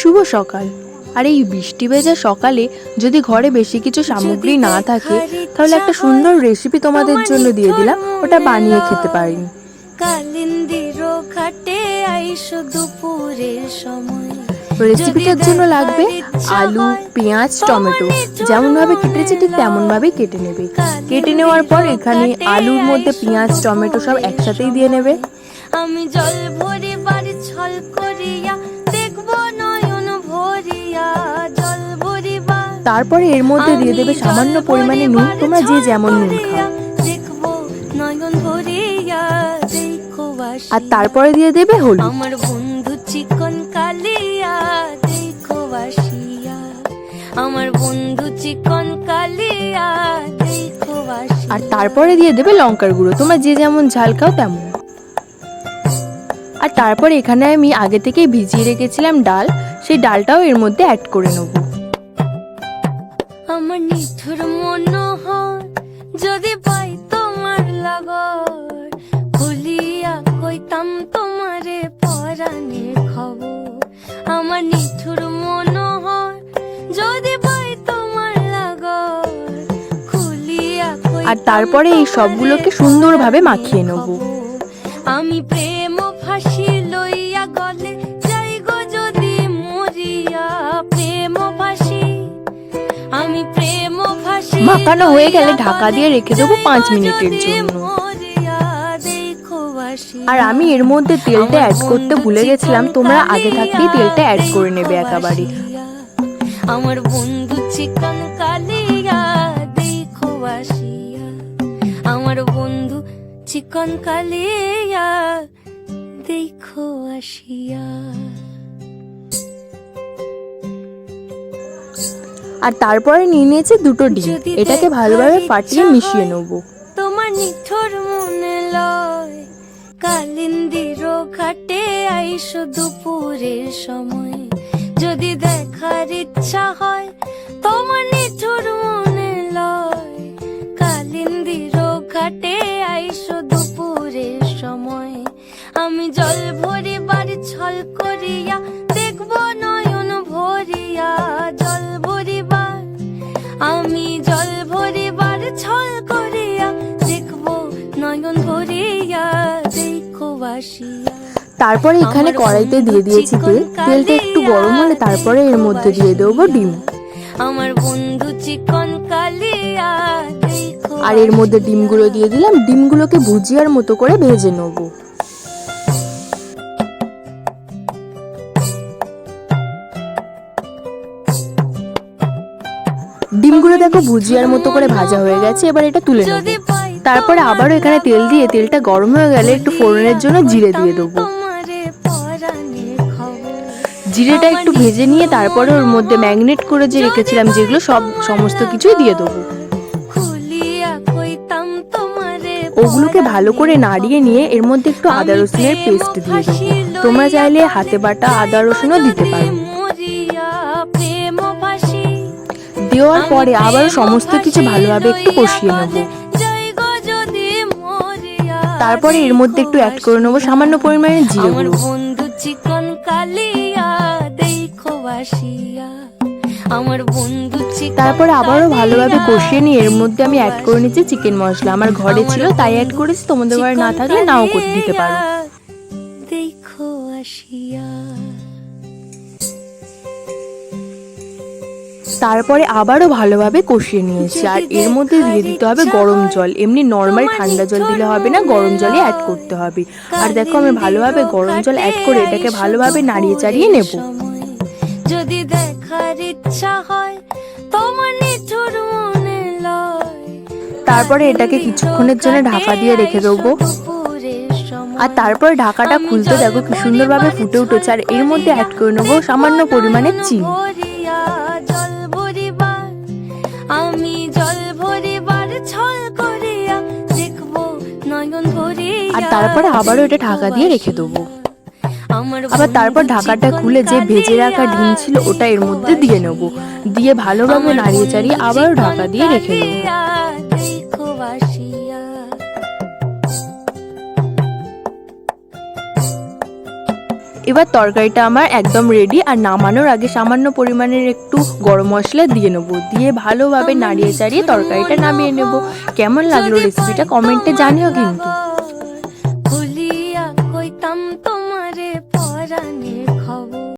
শুভ সকাল। আর এই বৃষ্টি ভেজা সকালে যদি ঘরে বেশি কিছু সামগ্রী না থাকে তাহলে একটা সুন্দর রেসিপি তোমাদের জন্য দিয়ে দিলাম। ওটা বানিয়ে খেতে পারিনি কালিন্দির ঘাটে আইসো দুপুরের সময়। রেসিপিটার জন্য লাগবে আলু পেঁয়াজ টমেটো। যেমন ভাবে কেটেছি ঠিক তেমন ভাবেই কেটে নেবে। কেটে নেওয়ার পর এখানে আলুর মধ্যে পেঁয়াজ টমেটো সব একসাথেই দিয়ে নেবে। আমি জল ভরে বাড়ি ছল করিয়া তারপরে এর মধ্যে দিয়ে দেবে সামান্য পরিমাণে নুন তোমরা যে যেমন নুন খাও। আর তারপরে দিয়ে দেবে হলুদ। আমার বন্ধু চিকন কালিয়া দেখো বাসিয়া। আমার বন্ধু চিকন কালিয়া দেখো আর তারপরে দিয়ে দেবে লঙ্কার গুঁড়ো। তোমরা যে যেমন ঝাল খাও তেমন। আর তারপরে এখানে আমি আগে থেকেই ভিজিয়ে রেখেছিলাম ডাল। সেই ডালটাও এর মধ্যে অ্যাড করে নেব। আমার নিঠুর মনোহর যদি পাই তোমার লাগর খুলিয়া কইতাম তোমারে পরাণের খবর। আমার নিঠুর মনোহর যদি পাই তোমার লাগর খুলিয়া আর তারপরে এই সবগুলোকে সুন্দরভাবে মাখিয়ে নেব। আমি প্রেম ফাঁসি মাখানো হয়ে গেলে ঢাকা দিয়ে রেখে দেবো পাঁচ মিনিটের জন্য। আর আমি এর মধ্যে তেলটা অ্যাড করতে ভুলে গেছিলাম, তোমরা আগে থাকতেই তেলটা অ্যাড করে নেবে একেবারে। আমার বন্ধু চিকন কালিয়া, দেখো বাসিয়া আমার বন্ধু চিকন কালিয়া, দেখো আসিয়া। আর তারপরে নিয়ে নিয়েছি দুটো ডিম। এটাকে ভালোভাবে ফাটিয়ে মিশিয়ে নেব। তোমার নিঠোর মনে লয়। কালিন্দির ঘাটে আইসো দুপুরের সময়। যদি দেখার ইচ্ছা হয় তোমার নিঠোর মনে লয়। কালিন্দির ঘাটে আইসো দুপুরের সময়। আমি জল ভরে বাড়ি ছল করিয়া দেখো তারপরে এখানে কড়াইতে দিয়ে দিয়েছি তেল। তেলটা একটু গরম হলে তারপরে এর মধ্যে দিয়ে দেবো ডিম। আমার বন্ধু চিকন কালিয়া আর এর মধ্যে। ডিমগুলো দিয়ে দিলাম। ডিমগুলোকে ভুজিয়ার মতো করে ভেজে নেব। ডিমগুলো দেখো ভুজিয়ার মতো করে ভাজা হয়ে গেছে। এবার এটা তুলে নেব। তারপরে আবারও এখানে তেল দিয়ে তেলটা গরম হয়ে গেলে একটু ফোড়নের জন্য জিরে দিয়ে দেবো। জিরেটা একটু ভেজে নিয়ে তারপরে ওর মধ্যে ম্যাগনেট করে যে রেখেছিলাম যেগুলো সব সমস্ত কিছুই দিয়ে দেবো। ওগুলোকে ভালো করে নাড়িয়ে নিয়ে এর মধ্যে একটু আদা রসুনের পেস্ট দিয়ে দেবো। তোমরা চাইলে হাতে বাটা আদা রসুনও দিতে পারো। দেওয়ার পরে আবারও সমস্ত কিছু ভালোভাবে একটু কষিয়ে নেব। তারপরে এর মধ্যে একটু অ্যাড করে নেব সামান্য পরিমাণে জিরে গুঁড়ো। বন্ধু চিকন কালিয়া দেখো বাসিয়া। আমার বন্ধু তারপরে আবারও ভালোভাবে কষিয়ে নিয়ে এর মধ্যে আমি অ্যাড করে নিচ্ছি চিকেন মশলা। আমার ঘরে ছিল তাই অ্যাড করেছি তোমাদের ঘরে না থাকলে নাও করে দিতে পারো। তারপরে আবারও ভালোভাবে কষিয়ে নিয়েছি। আর এর মধ্যে দিয়ে দিতে হবে গরম জল। এমনি নর্মাল ঠান্ডা জল দিলে হবে না গরম জলই অ্যাড করতে হবে। আর দেখো আমি ভালোভাবে গরম জল অ্যাড করে এটাকে ভালোভাবে নাড়িয়ে চাড়িয়ে নেব। যদি দেখার ইচ্ছা হয় তোমার নিঠুর মনে লয়। তারপরে এটাকে কিছুক্ষণের জন্য ঢাকা দিয়ে রেখে দেবো। আর তারপর ঢাকাটা খুলতে দেখো কি সুন্দরভাবে ফুটে উঠেছে। আর এর মধ্যে অ্যাড করে নেব সামান্য পরিমাণে চিনি। তারপরে আবারও এটা ঢাকা দিয়ে রেখে দেবো। আবার তারপর ঢাকাটা খুলে যে ভেজে রাখা ডিম ছিল, ওটা এর মধ্যে দিয়ে নেব। দিয়ে ভালোভাবে নাড়িয়ে চাড়িয়ে আবারও ঢাকা দিয়ে রেখে দেবো। এবার তরকারিটা আমার একদম রেডি আর নামানোর আগে সামান্য পরিমাণের একটু গরম মশলা দিয়ে নেব। দিয়ে ভালোভাবে নাড়িয়ে চাড়িয়ে তরকারিটা নামিয়ে নেব। কেমন লাগল রেসিপিটা কমেন্টে জানিও কিন্তু।